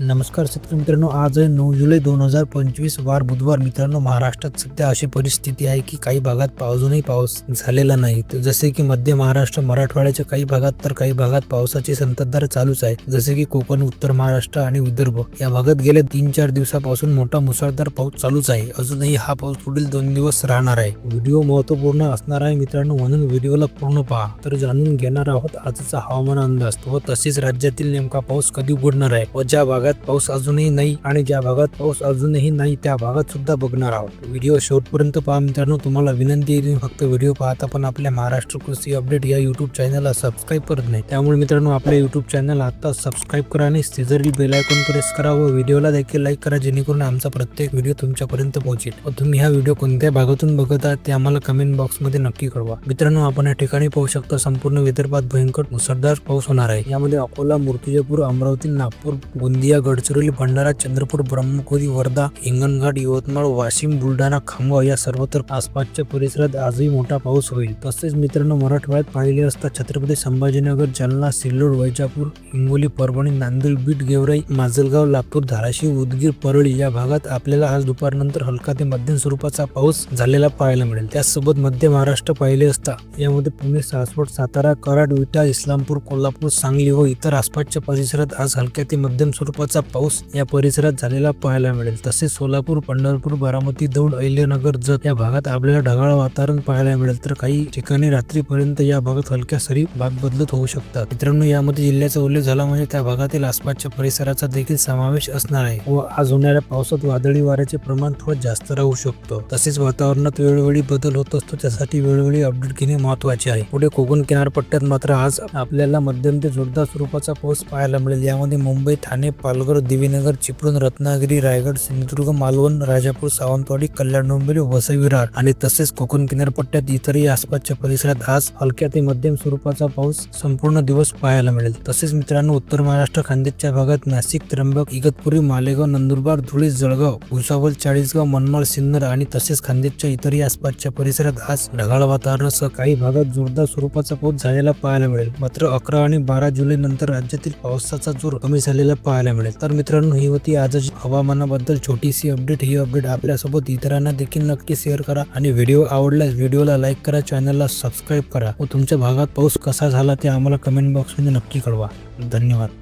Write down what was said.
नमस्कार शेतकरी मित्रांनो आज नऊ जुलै दोन हजार पंचवीस वार बुधवार. मित्रांनो महाराष्ट्रात सध्या अशी परिस्थिती आहे की काही भागात पाऊसही पाऊस झालेला नाही. तर जसे की मध्य महाराष्ट्र मराठवाड्याच्या काही भागात तर काही भागात पावसाची संततधार चालूच आहे. जसे की कोकण उत्तर महाराष्ट्र आणि विदर्भ. या भागात गेल्या तीन चार दिवसापासून मोठा मुसळधार पाऊस चालूच आहे. अजूनही हा पाऊस पुढील दोन दिवस राहणार आहे. व्हिडिओ महत्त्वपूर्ण असणार आहे मित्रांनो म्हणून व्हिडिओला पूर्ण पहा. तर जाणून घेणार आहोत आजचा हवामान अंदाज. व तसेच राज्यातील नेमका पाऊस कधी उघडणार आहे? व ज्या भागात भागात पाऊस अजूनही नाही आणि ज्या भागात पाऊस अजूनही नाही त्या भागात सुद्धा बघणार आहोत. व्हिडिओ शेवटपर्यंत पहा मित्रांनो. तुम्हाला विनंती आहे फक्त व्हिडिओ पाहता पण आपल्या महाराष्ट्र कृषी अपडेट या युट्यूब चॅनलला सबस्क्राईब करत नाही. त्यामुळे मित्रांनो आपल्या युट्यूब चॅनल आता सबस्क्राईब करा आणि शेजारील बेल आयकॉन प्रेस करा व व्हिडिओला देखील लाईक करा जेणेकरून आमचा प्रत्येक व्हिडिओ तुमच्यापर्यंत पोहोचेल. व तुम्ही हा व्हिडिओ कोणत्या भागातून बघत आहात ते आम्हाला कमेंट बॉक्समध्ये नक्की कळवा. मित्रांनो आपण या ठिकाणी पाहू शकता संपूर्ण विदर्भात भयंकर मुसळधार पाऊस होणार आहे. यामध्ये अकोला मूर्तिजापूर अमरावती नागपूर गोंदिया गडचिरोली भंडारा चंद्रपूर ब्रह्मपुरी वर्धा हिंगणघाट यवतमाळ वाशिम बुलढाणा खामगाव या सर्वत्र आसपासच्या परिसरात आजही मोठा पाऊस होईल. तसेच मित्रांनो मराठवाड्यात पाहिले असता छत्रपती संभाजीनगर जालना सिल्लोड वैजापूर हिंगोली परभणी नांदेड बीड गेवराई माजलगाव लातूर धाराशिव उदगीर परळी या भागात आपल्याला आज दुपारनंतर हलका ते मध्यम स्वरूपाचा पाऊस झालेला पाहायला मिळेल. त्यासोबत मध्य महाराष्ट्र पाहिले असता यामध्ये पुणे सासवड सातारा कराड विटा इस्लामपूर कोल्हापूर सांगली व इतर आसपासच्या परिसरात आज हलक्या ते मध्यम स्वरूपात स्वरूपाचा पाऊस या परिसरात झालेला पाहायला मिळेल. तसेच सोलापूर पंढरपूर बारामती दौंड अहिल्यानगर जत या भागात आपल्याला ढगाळ वातावरण पाहायला मिळेल. तर काही ठिकाणी रात्रीपर्यंत या भागात हलक्या सरी भाग बदलत होऊ शकतात. मित्रांनो यामध्ये जिल्ह्याचा उल्लेख झाला म्हणजे त्या भागातील आसपासच्या परिसराचा देखील समावेश असणार आहे व आज होणाऱ्या पावसात वादळी वाऱ्याचे प्रमाण थोडं जास्त राहू शकतं. तसेच वातावरणात वेळोवेळी बदल होत असतो त्यासाठी वेळोवेळी अपडेट घेणे महत्त्वाचे आहे. पुढे कोकण किनारपट्ट्यात मात्र आज आपल्याला मध्यम ते जोरदार स्वरूपाचा पाऊस पाहायला मिळेल. यामध्ये मुंबई ठाणे पालघर दिवीनगर चिपळूण रत्नागिरी रायगड सिंधुदुर्ग मालवण राजापूर सावंतवाडी कल्याण डोंबिवली वसई विरार आणि तसेच कोकण किनारपट्ट्यात इतरही आसपासच्या परिसरात आज हलक्या ते मध्यम स्वरूपाचा पाऊस संपूर्ण दिवस पाहायला मिळेल. तसेच मित्रांनो उत्तर महाराष्ट्र खानदेशच्या भागात नाशिक त्र्यंबक इगतपुरी मालेगाव नंदुरबार धुळे जळगाव भुसावळ चाळीसगाव मनमाड सिन्नर आणि तसेच खानदेशच्या इतरही आसपासच्या परिसरात आज ढगाळ वातावरणासह काही भागात जोरदार स्वरूपाचा पाऊस झालेला पाहायला मिळेल. मात्र अकरा आणि बारा जुलै नंतर राज्यातील पावसाचा जोर कमी झालेला पाहायला मिळेल. मिळेल तर मित्रांनो ही होती आजची हवामानाबद्दल छोटीशी अपडेट ही अपडेट आपल्यासोबत इतरांना देखील नक्की शेअर करा. आणि व्हिडिओ आवडल्यास व्हिडिओला लाईक करा चॅनलला सबस्क्राईब करा. व तुमच्या भागात पाऊस कसा झाला ते आम्हाला कमेंट बॉक्समध्ये नक्की कळवा. धन्यवाद.